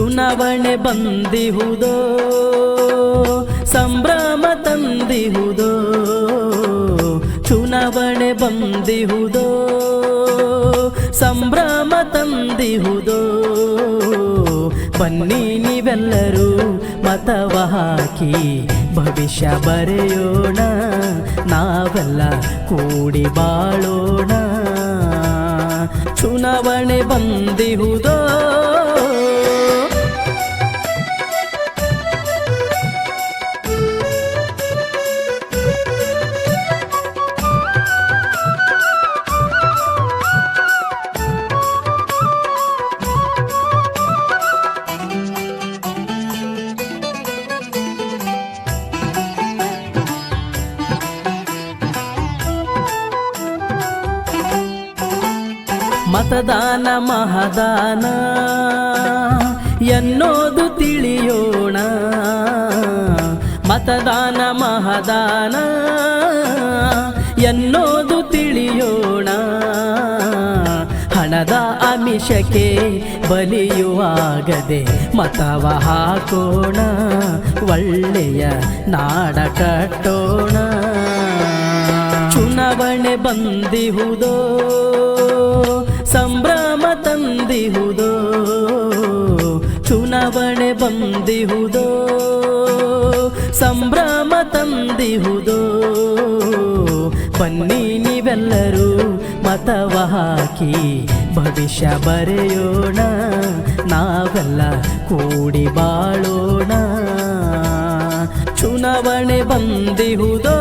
ಚುನಾವಣೆ ಬಂದಿಹುದೋ? ಸಂಭ್ರಮ ತಂದಿಹುದೋ? ಚುನಾವಣೆ ಬಂದಿಹುದೋ? ಸಂಭ್ರಮ ತಂದಿಹುದೋ? ಬನ್ನಿ ನೀವೆಲ್ಲರೂ ಮತವ ಹಾಕಿ ಭವಿಷ್ಯ ಬರೆಯೋಣ, ನಾವೆಲ್ಲ ಕೂಡಿ ಬಾಳೋಣ. ಚುನಾವಣೆ ಬಂದಿಹುದೋ? ಮತದಾನ ಮಹದಾನ. ಎನ್ನೋದು ತಿಳಿಯೋಣ. ಮತದಾನ ಮಹದಾನ. ಎನ್ನೋದು ತಿಳಿಯೋಣ. ಹಣದ ಅಮಿಷಕ್ಕೆ ಬಲಿಯುವಾಗದೆ ಮತವ ಹಾಕೋಣ. ಒಳ್ಳೆಯ ನಾಡ ಕಟ್ಟೋಣ. ಚುನಾವಣೆ ಬಂದಿಹುದೋ? ಸಂಭ್ರಮ ತಂದಿಹುದೋ? ಚುನಾವಣೆ ಬಂದಿಹುದೋ? ಸಂಭ್ರಮ ತಂದಿಹುದೋ? ಬನ್ನಿ ನೀವೆಲ್ಲರೂ ಮತವ ಹಾಕಿ ಭವಿಷ್ಯ ಬರೆಯೋಣ, ನಾವೆಲ್ಲ ಕೂಡಿ ಬಾಳೋಣ. ಚುನಾವಣೆ ಬಂದಿಹುದೋ?